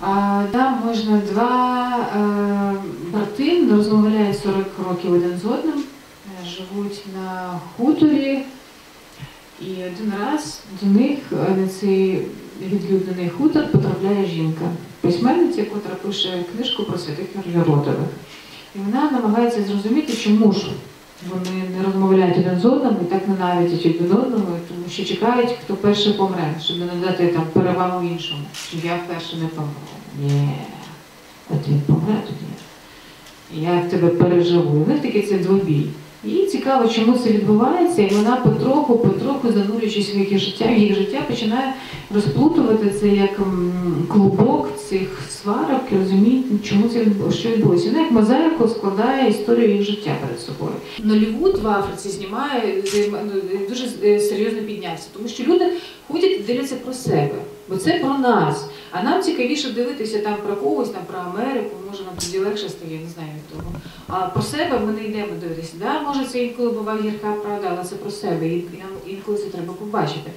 А, там можна два е, брати, розмовляють 40 років один з одним, е, живуть на хуторі. І один раз до них е, на цей відлюднений хутор потрапляє жінка, письменниця, яка пише книжку про святих Родових. І вона намагається зрозуміти, чому ж вони не розмовляють один з одним і так ненавидять один одного, що чекають, хто перше помре, щоб не дати там перевагу іншому. Що я вперше не помру. Ні. От він помре тоді. Я тебе переживу. У них такий це двобій. І цікаво, чому це відбувається, і вона потроху, потроху, занурюючись в їх життя, в їх життя, починає розплутувати це як клубок цих сварок і розуміє, чому це що відбулося. Вона як мозаїку складає історію їх життя перед собою. Нолівуд в Африці знімає ну, дуже е, серйозно піднявся, тому що люди ходять і дивляться про себе, бо це про нас. А нам цікавіше дивитися там про когось, там про Америку, може нам тоді легше стає, не знаю того. А про себе ми не йдемо дивитися. Да, може це інколи буває гірка правда, але це про себе, і нам інколи це треба побачити.